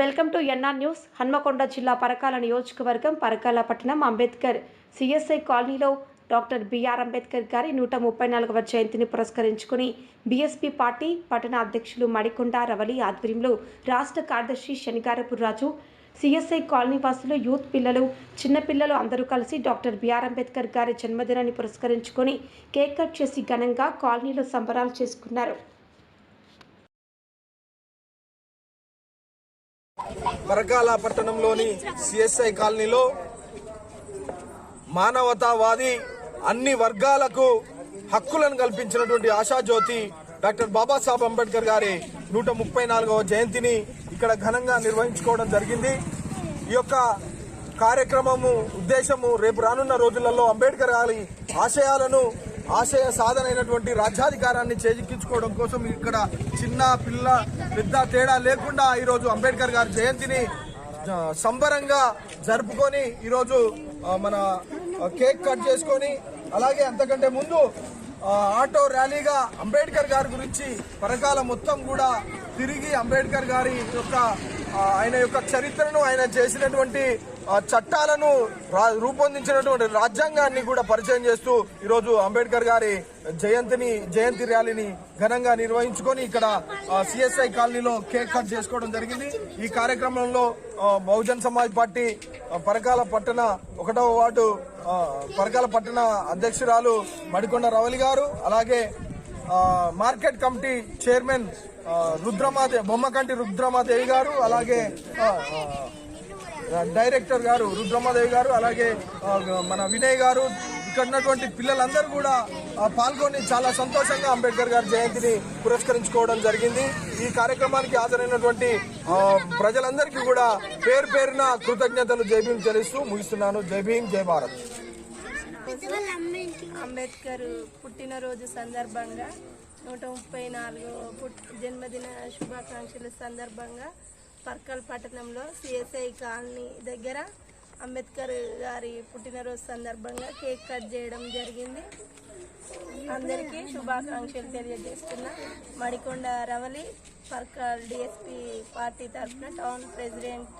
Welcome to NR news. Hanmakonda జిల్లా పరకాల నియోజకవర్గం పరకాల పట్టణం అంబేద్కర్ సిఎస్ఐ కాలనీలో డాక్టర్ బిఆర్ అంబేద్కర్ గారి నూట ముప్పై నాలుగవ జయంతిని పురస్కరించుకుని బీఎస్పీ పార్టీ పట్టణ అధ్యక్షులు మడికొండ రవలి ఆధ్వర్యంలో రాష్ట్ర కార్యదర్శి శనిగారపు రాజు సిఎస్ఐ కాలనీ వాసులు యూత్ పిల్లలు చిన్నపిల్లలు అందరూ కలిసి డాక్టర్ బిఆర్ అంబేద్కర్ గారి జన్మదినాన్ని పురస్కరించుకొని కేక్ కట్ చేసి ఘనంగా కాలనీలో సంబరాలు చేసుకున్నారు. పరకాల పట్టణంలోని సిఎస్ఐ కాలనీలో మానవతావాది అన్ని వర్గాలకు హక్కులను కల్పించినటువంటి ఆశాజ్యోతి డాక్టర్ బాబాసాహెబ్ అంబేద్కర్ గారి నూట ముప్పై నాలుగవ జయంతిని ఇక్కడ ఘనంగా నిర్వహించుకోవడం జరిగింది. ఈ యొక్క కార్యక్రమము ఉద్దేశము రేపు రానున్న రోజులలో అంబేద్కర్ గారి ఆశయాలను ఆశయ సాధన అయినటువంటి రాజ్యాధికారాన్ని చేజిక్కించుకోవడం కోసం ఇక్కడ చిన్న పిల్ల పెద్ద తేడా లేకుండా ఈరోజు అంబేద్కర్ గారి జయంతిని సంబరంగా జరుపుకొని ఈరోజు మన కేక్ కట్ చేసుకొని అలాగే అంతకంటే ముందు ఆటో ర్యాలీగా అంబేద్కర్ గారి గురించి పరకాల మొత్తం కూడా తిరిగి అంబేద్కర్ గారి యొక్క ఆయన యొక్క చరిత్రను ఆయన చేసినటువంటి చట్టాలను రా- రూపొందించినటువంటి రాజ్యాంగాన్ని కూడా పరిచయం చేస్తూ ఈరోజు అంబేద్కర్ గారి జయంతిని జయంతి ర్యాలీని ఘనంగా నిర్వహించుకొని ఇక్కడ సిఎస్ఐ కాలనీలో కేక్ కట్ చేసుకోవడం జరిగింది. ఈ కార్యక్రమంలో బహుజన్ సమాజ్ పార్టీ పరకాల పట్టణ ఒకటవ వార్డు పరకాల పట్టణ అధ్యక్షురాలు మడికొండ రవలి గారు అలాగే market committee chairman Rudramadevi Bommakanti Rudramadevi గారు అలాగే డైరెక్టర్ గారు రుద్రమ్మదేవి గారు అలాగే మన వినయ్ గారు ఇక్కడ ఉన్నటువంటి పిల్లలందరూ కూడా పాల్గొని చాలా సంతోషంగా అంబేద్కర్ గారి జయంతిని పురస్కరించుకోవడం జరిగింది. ఈ కార్యక్రమానికి హాజరైనటువంటి ప్రజలందరికీ కూడా పేరు పేరున కృతజ్ఞతలు జై భీం తెలుస్తూ ముగిస్తున్నాను. జై భీం జై భారత్. అంబేద్కర్ పుట్టినరోజు సందర్భంగా నూట ముప్పై నాలుగు పుట్ జన్మదిన శుభాకాంక్షల సందర్భంగా పర్కల్ పట్టణంలో సిఎస్ఐ కాలనీ దగ్గర అంబేద్కర్ గారి పుట్టినరోజు సందర్భంగా కేక్ కట్ చేయడం జరిగింది. అందరికీ శుభాకాంక్షలు తెలియజేస్తున్నా. మడికొండ రవలి పర్కల్ డిఎస్పి పార్టీ తరఫున టౌన్ ప్రెసిడెంట్